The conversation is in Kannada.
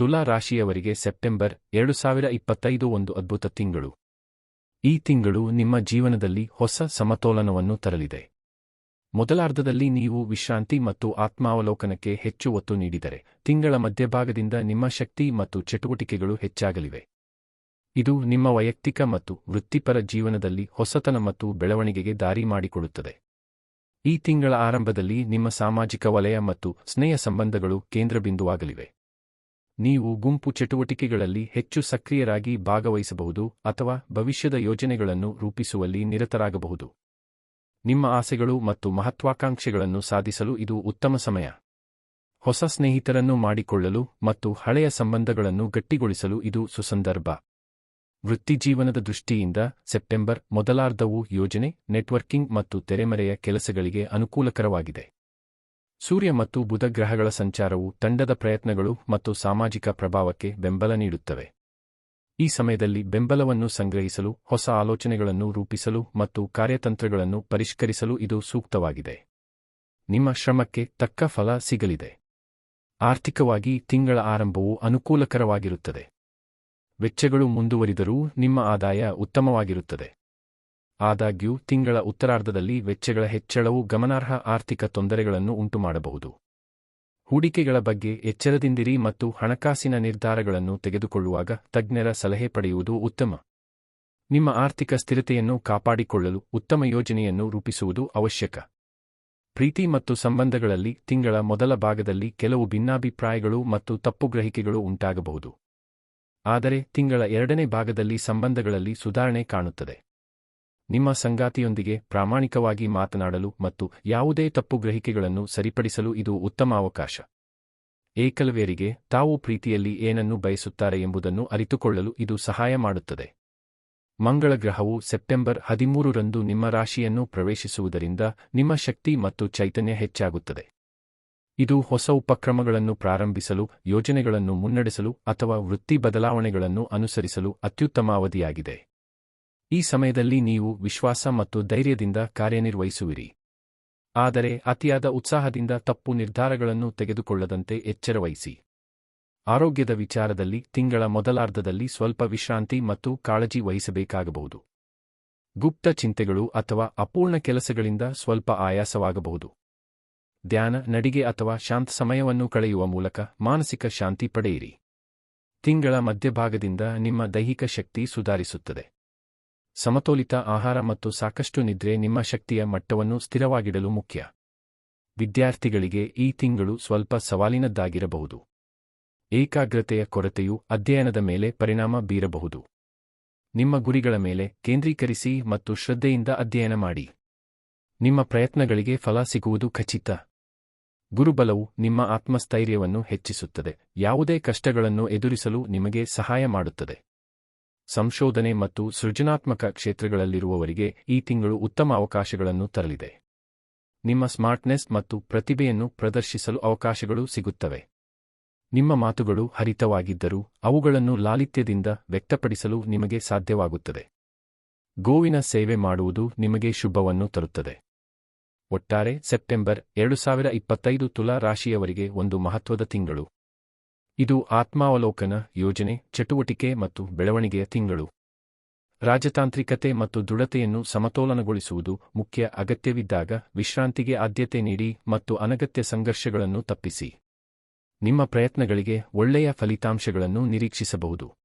ತುಲಾ ರಾಶಿಯವರಿಗೆ ಸೆಪ್ಟೆಂಬರ್ ಎರಡು ಸಾವಿರ ಇಪ್ಪತ್ತೈದು ಒಂದು ಅದ್ಭುತ ತಿಂಗಳು. ಈ ತಿಂಗಳು ನಿಮ್ಮ ಜೀವನದಲ್ಲಿ ಹೊಸ ಸಮತೋಲನವನ್ನು ತರಲಿದೆ. ಮೊದಲಾರ್ಧದಲ್ಲಿ ನೀವು ವಿಶ್ರಾಂತಿ ಮತ್ತು ಆತ್ಮಾವಲೋಕನಕ್ಕೆ ಹೆಚ್ಚು ಒತ್ತು ನೀಡಿದರೆ, ತಿಂಗಳ ಮಧ್ಯಭಾಗದಿಂದ ನಿಮ್ಮ ಶಕ್ತಿ ಮತ್ತು ಚಟುವಟಿಕೆಗಳು ಹೆಚ್ಚಾಗಲಿವೆ. ಇದು ನಿಮ್ಮ ವೈಯಕ್ತಿಕ ಮತ್ತು ವೃತ್ತಿಪರ ಜೀವನದಲ್ಲಿ ಹೊಸತನ ಮತ್ತು ಬೆಳವಣಿಗೆಗೆ ದಾರಿ ಮಾಡಿಕೊಡುತ್ತದೆ. ಈ ತಿಂಗಳ ಆರಂಭದಲ್ಲಿ ನಿಮ್ಮ ಸಾಮಾಜಿಕ ವಲಯ ಮತ್ತು ಸ್ನೇಹ ಸಂಬಂಧಗಳು ಕೇಂದ್ರಬಿಂದುವಾಗಲಿವೆ. ನೀವು ಗುಂಪು ಚಟುವಟಿಕೆಗಳಲ್ಲಿ ಹೆಚ್ಚು ಸಕ್ರಿಯರಾಗಿ ಭಾಗವಹಿಸಬಹುದು ಅಥವಾ ಭವಿಷ್ಯದ ಯೋಜನೆಗಳನ್ನು ರೂಪಿಸುವಲ್ಲಿ ನಿರತರಾಗಬಹುದು. ನಿಮ್ಮ ಆಸೆಗಳು ಮತ್ತು ಮಹತ್ವಾಕಾಂಕ್ಷೆಗಳನ್ನು ಸಾಧಿಸಲು ಇದು ಉತ್ತಮ ಸಮಯ. ಹೊಸ ಸ್ನೇಹಿತರನ್ನು ಮಾಡಿಕೊಳ್ಳಲು ಮತ್ತು ಹಳೆಯ ಸಂಬಂಧಗಳನ್ನು ಗಟ್ಟಿಗೊಳಿಸಲು ಇದು ಸುಸಂದರ್ಭ. ವೃತ್ತಿಜೀವನದ ದೃಷ್ಟಿಯಿಂದ ಸೆಪ್ಟೆಂಬರ್ ಮೊದಲಾರ್ಧವು ಯೋಜನೆ, ನೆಟ್ವರ್ಕಿಂಗ್ ಮತ್ತು ತೆರೆಮರೆಯ ಕೆಲಸಗಳಿಗೆ ಅನುಕೂಲಕರವಾಗಿದೆ. ಸೂರ್ಯ ಮತ್ತು ಬುಧ ಗ್ರಹಗಳ ಸಂಚಾರವು ತಂಡದ ಪ್ರಯತ್ನಗಳು ಮತ್ತು ಸಾಮಾಜಿಕ ಪ್ರಭಾವಕ್ಕೆ ಬೆಂಬಲ ನೀಡುತ್ತವೆ. ಈ ಸಮಯದಲ್ಲಿ ಬೆಂಬಲವನ್ನು ಸಂಗ್ರಹಿಸಲು, ಹೊಸ ಆಲೋಚನೆಗಳನ್ನು ರೂಪಿಸಲು ಮತ್ತು ಕಾರ್ಯತಂತ್ರಗಳನ್ನು ಪರಿಷ್ಕರಿಸಲು ಇದು ಸೂಕ್ತವಾಗಿದೆ. ನಿಮ್ಮ ಶ್ರಮಕ್ಕೆ ತಕ್ಕ ಫಲ ಸಿಗಲಿದೆ. ಆರ್ಥಿಕವಾಗಿ ತಿಂಗಳ ಆರಂಭವು ಅನುಕೂಲಕರವಾಗಿರುತ್ತದೆ. ವೆಚ್ಚಗಳು ಮುಂದುವರಿದರೂ ನಿಮ್ಮ ಆದಾಯ ಉತ್ತಮವಾಗಿರುತ್ತದೆ. ಆದಾಗ್ಯೂ, ತಿಂಗಳ ಉತ್ತರಾರ್ಧದಲ್ಲಿ ವೆಚ್ಚಗಳ ಹೆಚ್ಚಳವು ಗಮನಾರ್ಹ ಆರ್ಥಿಕ ತೊಂದರೆಗಳನ್ನು ಉಂಟುಮಾಡಬಹುದು. ಹೂಡಿಕೆಗಳ ಬಗ್ಗೆ ಎಚ್ಚರದಿಂದಿರಿ ಮತ್ತು ಹಣಕಾಸಿನ ನಿರ್ಧಾರಗಳನ್ನು ತೆಗೆದುಕೊಳ್ಳುವಾಗ ತಜ್ಞರ ಸಲಹೆ ಪಡೆಯುವುದು ಉತ್ತಮ. ನಿಮ್ಮ ಆರ್ಥಿಕ ಸ್ಥಿರತೆಯನ್ನು ಕಾಪಾಡಿಕೊಳ್ಳಲು ಉತ್ತಮ ಯೋಜನೆಯನ್ನು ರೂಪಿಸುವುದು ಅವಶ್ಯಕ. ಪ್ರೀತಿ ಮತ್ತು ಸಂಬಂಧಗಳಲ್ಲಿ ತಿಂಗಳ ಮೊದಲ ಭಾಗದಲ್ಲಿ ಕೆಲವು ಭಿನ್ನಾಭಿಪ್ರಾಯಗಳು ಮತ್ತು ತಪ್ಪುಗ್ರಹಿಕೆಗಳು ಉಂಟಾಗಬಹುದು. ಆದರೆ, ತಿಂಗಳ ಎರಡನೇ ಭಾಗದಲ್ಲಿ ಸಂಬಂಧಗಳಲ್ಲಿ ಸುಧಾರಣೆ ಕಾಣುತ್ತದೆ. ನಿಮ್ಮ ಸಂಗಾತಿಯೊಂದಿಗೆ ಪ್ರಾಮಾಣಿಕವಾಗಿ ಮಾತನಾಡಲು ಮತ್ತು ಯಾವುದೇ ತಪ್ಪು ಗ್ರಹಿಕೆಗಳನ್ನು ಸರಿಪಡಿಸಲು ಇದು ಉತ್ತಮ ಅವಕಾಶ. ಏಕಲವೇರಿಗೆ ತಾವು ಪ್ರೀತಿಯಲ್ಲಿ ಏನನ್ನು ಬಯಸುತ್ತಾರೆ ಎಂಬುದನ್ನು ಅರಿತುಕೊಳ್ಳಲು ಇದು ಸಹಾಯ ಮಾಡುತ್ತದೆ. ಮಂಗಳ ಗ್ರಹವು ಸೆಪ್ಟೆಂಬರ್ ಹದಿಮೂರರಂದು ನಿಮ್ಮ ರಾಶಿಯನ್ನು ಪ್ರವೇಶಿಸುವುದರಿಂದ ನಿಮ್ಮ ಶಕ್ತಿ ಮತ್ತು ಚೈತನ್ಯ ಹೆಚ್ಚಾಗುತ್ತದೆ. ಇದು ಹೊಸ ಉಪಕ್ರಮಗಳನ್ನು ಪ್ರಾರಂಭಿಸಲು, ಯೋಜನೆಗಳನ್ನು ಮುನ್ನಡೆಸಲು ಅಥವಾ ವೃತ್ತಿ ಬದಲಾವಣೆಗಳನ್ನು ಅನುಸರಿಸಲು ಅತ್ಯುತ್ತಮ ಅವಧಿಯಾಗಿದೆ ಈ ಸಮಯದಲ್ಲಿ ನೀವು ವಿಶ್ವಾಸ ಮತ್ತು ಧೈರ್ಯದಿಂದ ಕಾರ್ಯನಿರ್ವಹಿಸುವಿರಿ. ಆದರೆ ಅತಿಯಾದ ಉತ್ಸಾಹದಿಂದ ತಪ್ಪು ನಿರ್ಧಾರಗಳನ್ನು ತೆಗೆದುಕೊಳ್ಳದಂತೆ ಎಚ್ಚರವಹಿಸಿ. ಆರೋಗ್ಯದ ವಿಚಾರದಲ್ಲಿ ತಿಂಗಳ ಮೊದಲಾರ್ಧದಲ್ಲಿ ಸ್ವಲ್ಪ ವಿಶ್ರಾಂತಿ ಮತ್ತು ಕಾಳಜಿ ವಹಿಸಬೇಕಾಗಬಹುದು. ಗುಪ್ತ ಚಿಂತೆಗಳು ಅಥವಾ ಅಪೂರ್ಣ ಕೆಲಸಗಳಿಂದ ಸ್ವಲ್ಪ ಆಯಾಸವಾಗಬಹುದು. ಧ್ಯಾನ, ನಡಿಗೆ ಅಥವಾ ಶಾಂತ ಸಮಯವನ್ನು ಕಳೆಯುವ ಮೂಲಕ ಮಾನಸಿಕ ಶಾಂತಿ ಪಡೆಯಿರಿ. ತಿಂಗಳ ಮಧ್ಯಭಾಗದಿಂದ ನಿಮ್ಮ ದೈಹಿಕ ಶಕ್ತಿ ಸುಧಾರಿಸುತ್ತದೆ. ಸಮತೋಲಿತ ಆಹಾರ ಮತ್ತು ಸಾಕಷ್ಟು ನಿದ್ರೆ ನಿಮ್ಮ ಶಕ್ತಿಯ ಮಟ್ಟವನ್ನು ಸ್ಥಿರವಾಗಿಡಲು ಮುಖ್ಯ. ವಿದ್ಯಾರ್ಥಿಗಳಿಗೆ ಈ ತಿಂಗಳು ಸ್ವಲ್ಪ ಸವಾಲಿನದ್ದಾಗಿರಬಹುದು. ಏಕಾಗ್ರತೆಯ ಕೊರತೆಯು ಅಧ್ಯಯನದ ಮೇಲೆ ಪರಿಣಾಮ ಬೀರಬಹುದು. ನಿಮ್ಮ ಗುರಿಗಳ ಮೇಲೆ ಕೇಂದ್ರೀಕರಿಸಿ ಮತ್ತು ಶ್ರದ್ಧೆಯಿಂದ ಅಧ್ಯಯನ ಮಾಡಿ. ನಿಮ್ಮ ಪ್ರಯತ್ನಗಳಿಗೆ ಫಲ ಸಿಗುವುದು ಖಚಿತ. ಗುರುಬಲವು ನಿಮ್ಮ ಆತ್ಮಸ್ಥೈರ್ಯವನ್ನು ಹೆಚ್ಚಿಸುತ್ತದೆ. ಯಾವುದೇ ಕಷ್ಟಗಳನ್ನು ಎದುರಿಸಲು ನಿಮಗೆ ಸಹಾಯ ಮಾಡುತ್ತದೆ. ಸಂಶೋಧನೆ ಮತ್ತು ಸೃಜನಾತ್ಮಕ ಕ್ಷೇತ್ರಗಳಲ್ಲಿರುವವರಿಗೆ ಈ ತಿಂಗಳು ಉತ್ತಮ ಅವಕಾಶಗಳನ್ನು ತರಲಿದೆ. ನಿಮ್ಮ ಸ್ಮಾರ್ಟ್ನೆಸ್ ಮತ್ತು ಪ್ರತಿಭೆಯನ್ನು ಪ್ರದರ್ಶಿಸಲು ಅವಕಾಶಗಳು ಸಿಗುತ್ತವೆ. ನಿಮ್ಮ ಮಾತುಗಳು ಹರಿತವಾಗಿದ್ದರೂ ಅವುಗಳನ್ನು ಲಾಲಿತ್ಯದಿಂದ ವ್ಯಕ್ತಪಡಿಸಲು ನಿಮಗೆ ಸಾಧ್ಯವಾಗುತ್ತದೆ. ಗೋವಿನ ಸೇವೆ ಮಾಡುವುದು ನಿಮಗೆ ಶುಭವನ್ನು ತರುತ್ತದೆ. ಒಟ್ಟಾರೆ ಸೆಪ್ಟೆಂಬರ್ ಎರಡು ಸಾವಿರ ಇಪ್ಪತ್ತೈದು ತುಲಾ ರಾಶಿಯವರಿಗೆ ಒಂದು ಮಹತ್ವದ ತಿಂಗಳು. ಇದು ಆತ್ಮಾವಲೋಕನ ಯೋಜನೆ, ಚಟುವಟಿಕೆ ಮತ್ತು ಬೆಳವಣಿಗೆಯ ತಿಂಗಳು. ರಾಜತಾಂತ್ರಿಕತೆ ಮತ್ತು ದೃಢತೆಯನ್ನು ಸಮತೋಲನಗೊಳಿಸುವುದು ಮುಖ್ಯ ಅಗತ್ಯವಿದ್ದಾಗ ವಿಶ್ರಾಂತಿಗೆ ಆದ್ಯತೆ ನೀಡಿ ಮತ್ತು ಅನಗತ್ಯ ಸಂಘರ್ಷಗಳನ್ನು ತಪ್ಪಿಸಿ. ನಿಮ್ಮ ಪ್ರಯತ್ನಗಳಿಗೆ ಒಳ್ಳೆಯ ಫಲಿತಾಂಶಗಳನ್ನು ನಿರೀಕ್ಷಿಸಬಹುದು.